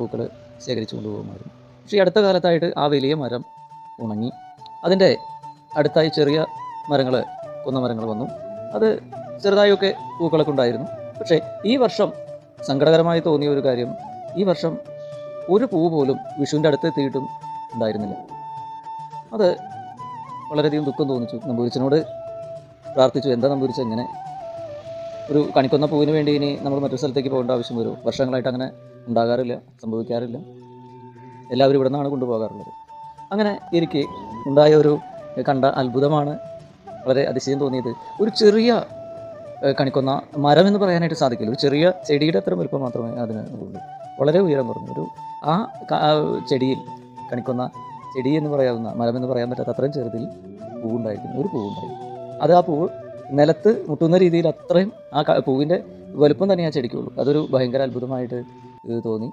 പൂക്കൾ ശേഖരിച്ചു കൊണ്ടുപോകുമായിരുന്നു. പക്ഷേ ഈ അടുത്ത കാലത്തായിട്ട് ആ വലിയ മരം ഉണങ്ങി. അതിന്റെ അടുത്തായി ചെറിയ മരങ്ങൾ കുന്നമരങ്ങൾ വന്നു. അത് ചെറുതായൊക്കെ പൂക്കളൊക്കെ ഉണ്ടായിരുന്നു. പക്ഷേ ഈ വർഷം സങ്കടകരമായി തോന്നിയ ഒരു കാര്യം ഈ വർഷം ഒരു പൂ പോലും വിഷുവിന്റെ അടുത്ത് എത്തിയിട്ടും ഉണ്ടായിരുന്നില്ല. അത് വളരെയധികം ദുഃഖം തോന്നിച്ചു. നമ്പൂരിച്ചനോട് പ്രാർത്ഥിച്ചു എന്താ നമ്പൂരിച്ച ഇങ്ങനെ ഒരു കണിക്കൊന്ന പൂവിന് വേണ്ടി ഇനി നമ്മൾ മറ്റൊരു സ്ഥലത്തേക്ക് പോകേണ്ട ആവശ്യം വരും. വർഷങ്ങളായിട്ട് അങ്ങനെ ഉണ്ടാകാറില്ല സംഭവിക്കാറില്ല. എല്ലാവരും ഇവിടെ നിന്നാണ് കൊണ്ടുപോകാറുള്ളത്. അങ്ങനെ എനിക്ക് ഉണ്ടായ ഒരു കണ്ട അത്ഭുതമാണ് വളരെ അതിശയം തോന്നിയത്. ഒരു ചെറിയ കണിക്കൊന്ന മരം എന്ന് പറയാനായിട്ട് സാധിക്കില്ല. ഒരു ചെറിയ ചെടിയുടെ അത്ര വലുപ്പം മാത്രമേ അതിന് ഉള്ളൂ. വളരെ ഉയരം കുറഞ്ഞു. ഒരു ആ ചെടിയിൽ കണിക്കൊന്ന ചെടി എന്ന് പറയാവുന്ന മരം എന്ന് പറയാൻ പറ്റാത്ത അത്രയും ചെറുതിൽ പൂവുണ്ടായിരിക്കുന്നു ഒരു പൂവുണ്ടായിരുന്നു. അത് ആ പൂവ് നിലത്ത് മുട്ടുന്ന രീതിയിൽ അത്രയും ആ പൂവിന്റെ വലുപ്പം തന്നെ ആ ചെടിക്കുള്ളൂ. അതൊരു ഭയങ്കര അത്ഭുതമായിട്ട് ഇത് തോന്നി